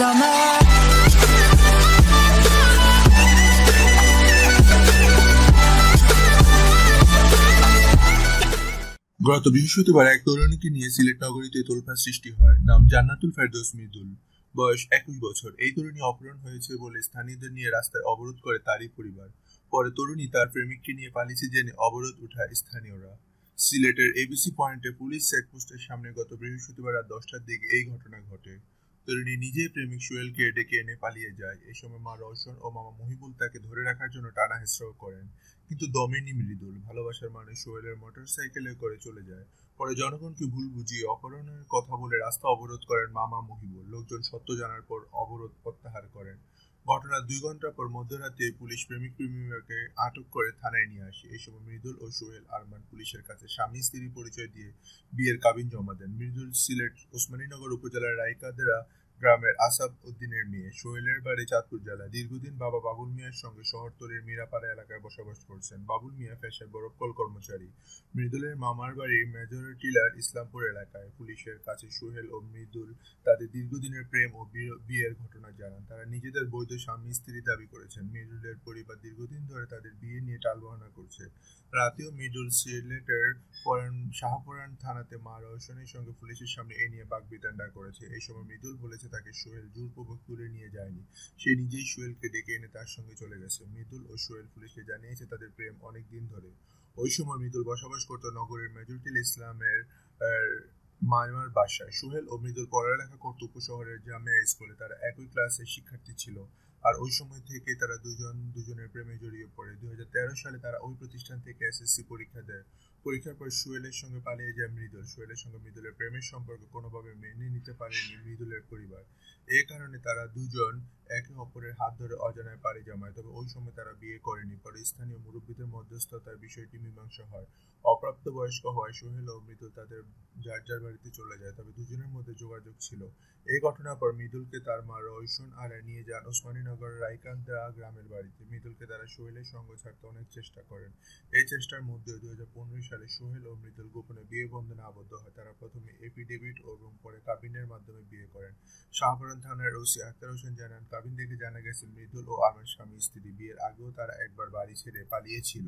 গত বৃহস্পতিবার এক তরুণীকে নিয়ে সিলেট নগরীতে তোলফা সৃষ্টি হয়। নাম জান্নাতুল ফেরদৌস মৃদুল। বয়স একুশ বছর। এই তরুণী অপহরণ হয়েছে বলে স্থানীয়দের নিয়ে রাস্তায় অবরোধ করে তারই পরিবার। পরে তরুণী তার প্রেমিককে নিয়ে পালিয়েছে জেনে অবরোধ উঠায় স্থানীয়রা। সিলেটের এবিসি পয়েন্টে পুলিশ চেকপোস্টের সামনে গত বৃহস্পতিবার রাত দশটার দিকে এই ঘটনা ঘটে। তরুণী নিজেই প্রেমিক সোহেলকে ডেকে এনে পালিয়ে যায়। এ সময় মা রওশন ও মামা মহিবুল তাকে ধরে রাখার জন্য টানা হেসরাও করেন। কিন্তু দমেনি মৃদুল ভালোবাসার মানে সোহেলের মোটর সাইকেলে করে চলে যায়। পরে জনগণকে ভুল বুঝিয়ে অপহরণের কথা বলে রাস্তা অবরোধ করেন মামা মহিবুল। লোকজন সত্য জানার পর অবরোধ প্রত্যাহার করেন। ঘটনার দুই ঘণ্টা পর মধ্যরাতে পুলিশ প্রেমিক প্রেমিকাকে আটক করে থানায় নিয়ে আসে। এই সময় মৃদুল ও সোহেল আরমান পুলিশের কাছে স্বামী, স্ত্রী পরিচয় দিয়ে বিয়ের কাবিন জমা দেন। মৃদুল সিলেট ওসমানীনগর উপজেলার রায়কাদেরা গ্রামের আসাদ উদ্দিনের মেয়ে সোহেলের বাড়ি চাঁদপুর জেলা দীর্ঘদিন বাবা বাবুল মিয়ার সঙ্গে শহরতলির মিরাপাড়া এলাকায় বসবাস করছেন। বাবুল মিয়া পেশায় বরফকল কর্মচারী। মৃদুলের মামার বাড়ি মেজর টিলার ইসলামপুর এলাকায়। পুলিশের কাছে সোহেল ও মৃদুল তাদের দীর্ঘদিনের প্রেম ও বিয়ের ঘটনা জানান। তারা নিজেদের বৈধ স্বামী স্ত্রী দাবি করেছেন। মৃদুলের পরিবার দীর্ঘদিন ধরে তাদের বিয়ে নিয়ে টালবাহানা করছে। রাতেও মৃদুল সিলেটের পরান শাহপুরান থানাতে মা রওশনের সঙ্গে পুলিশের সামনে এ নিয়ে বাগবিতণ্ডা করেছে। এই সময় মৃদুল বলেছে তাকে সোহেল জোরপূর্বক তুলে নিয়ে যায়নি। সে নিজেই সোহেলকে ডেকে এনে তার সঙ্গে চলে গেছে। মৃদুল ও সোহেল পুলিশকে জানিয়েছে তাদের প্রেম অনেক দিন ধরে। ওই সময় মৃদুল বসবাস করত নগরের মেজরুল ইসলামের মায়ামার বাসায়। সোহেল ও মৃদুল পড়ালেখা করত উপশহরের জামিয়া স্কুলে। তারা একই ক্লাসের শিক্ষার্থী ছিল। আর ওই সময় থেকে তারা দুজন, দুজনের প্রেমে জড়িয়ে পড়ে। দুই হাজার তেরো সালে তারা ওই প্রতিষ্ঠান থেকে এসএসসি পরীক্ষা দেয়। পরীক্ষার পর সোহেলের সঙ্গে পালিয়ে যায় মৃদুল। সোহেলের সঙ্গে মৃদুলের প্রেমের সম্পর্ক কোনোভাবে মেনে নিতে পারেনি মৃদুলের পরিবার। এ কারণে তারা দুজন একে হাত ধরে অজানায় পাড়ি জমায়, তবে ওই সময় তারা বিয়ে করেনি পরে স্থানীয় মুরব্বীদের মধ্যস্থতার বিষয়টি মীমাংসা হয়। অপ্রাপ্ত বয়স্ক হওয়ায় সোহেল ও মৃদুল তাদের যার যার বাড়িতে চলে যায়, তবে দুজনের মধ্যে যোগাযোগ ছিল। এই ঘটনার পর মৃদুলকে তার মা রয়সন আরা নিয়ে যান ওসমানীনগর রায়কান্দা গ্রামের বাড়িতে। মৃদুলকে তারা সোহেলের সঙ্গ ছাড়তে অনেক চেষ্টা করেন। এই চেষ্টার মধ্যে দুই হাজার পনেরো সালে সোহেল ও মৃদুল গোপনে বিয়ে বন্ধনে আবদ্ধ হয়। তারা প্রথমে এফিডেভিট এবং পরে কাবিনের মাধ্যমে বিয়ে করেন। শাহপুরান থানার ওসি আক্তার হোসেন জানান, কাবিন দেখে জানা গেছে মৃদুল ও আমার স্বামী স্ত্রী বিয়ের আগেও তারা একবার বাড়ি ছেড়ে পালিয়েছিল।